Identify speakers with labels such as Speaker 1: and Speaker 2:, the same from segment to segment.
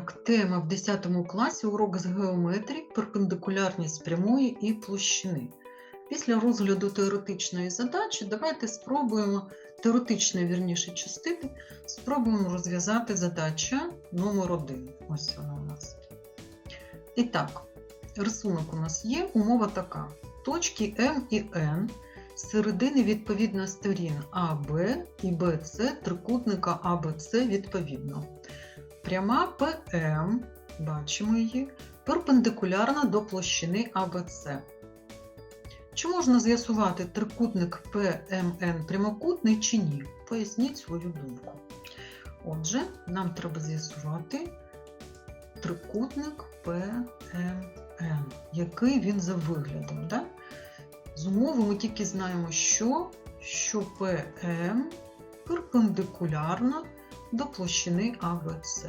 Speaker 1: Тема в 10 класі урок з геометрії, перпендикулярність прямої і площини. Після розгляду теоретичної задачі давайте спробуємо, теоретичної вірніше частини, спробуємо розв'язати задача номер 1. Ось вона у нас. І так, рисунок у нас є, умова така. Точки М і Н середини відповідно сторін АБ і БЦ трикутника АБЦ відповідно. Пряма ПМ, бачимо її, перпендикулярна до площини АБЦ. Чи можна з'ясувати трикутник ПМН прямокутний чи ні? Поясніть свою думку. Отже, нам треба з'ясувати трикутник ПМН. Який він за виглядом? Да? З умови ми тільки знаємо, що, що ПМ перпендикулярна до площини АВС.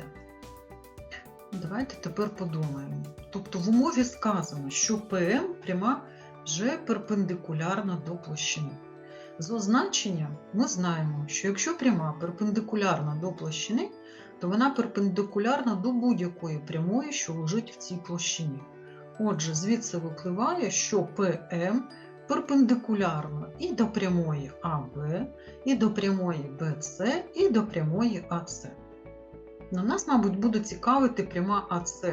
Speaker 1: Давайте тепер подумаємо. Тобто в умові сказано, що ПМ пряма вже перпендикулярна до площини. З означення ми знаємо, що якщо пряма перпендикулярна до площини, то вона перпендикулярна до будь-якої прямої, що лежить в цій площині. Отже, звідси випливає, що ПМ перпендикулярна і до прямої АБ, і до прямої БЦ, і до прямої АЦ. На нас, мабуть, буде цікавити пряма АЦ.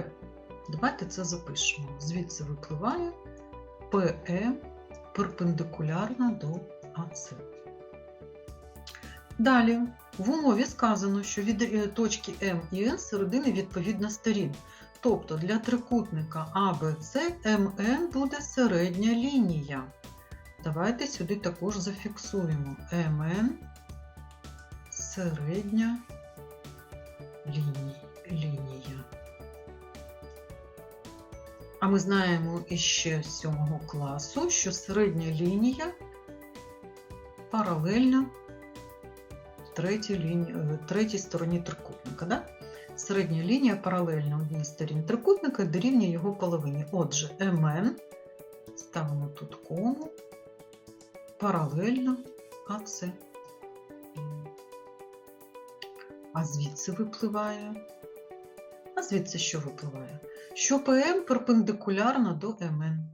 Speaker 1: Давайте це запишемо. Звідси випливає ПМ перпендикулярна до АЦ. Далі, в умові сказано, що від е, точки М і Н середини відповідно сторін. Тобто для трикутника АБЦ МН буде середня лінія. Давайте сюди також зафіксуємо МН середня лінія. А ми знаємо іще з 7 класу, що середня лінія паралельна третій, лінії, третій стороні трикутника. Да? Середня лінія паралельна одній сторін трикутника дорівнює його половині. Отже, МН, ставимо тут кому, паралельно АЦ. А звідси випливає. А звідси що випливає? Що ПМ перпендикулярна до МН.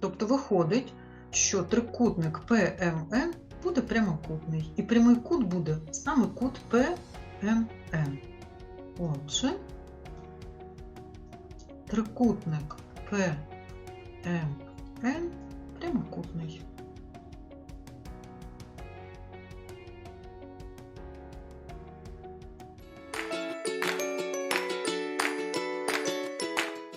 Speaker 1: Тобто виходить, що трикутник ПМН буде прямокутний. І прямий кут буде саме кут ПМН. Отже, трикутник ПМН прямокутний.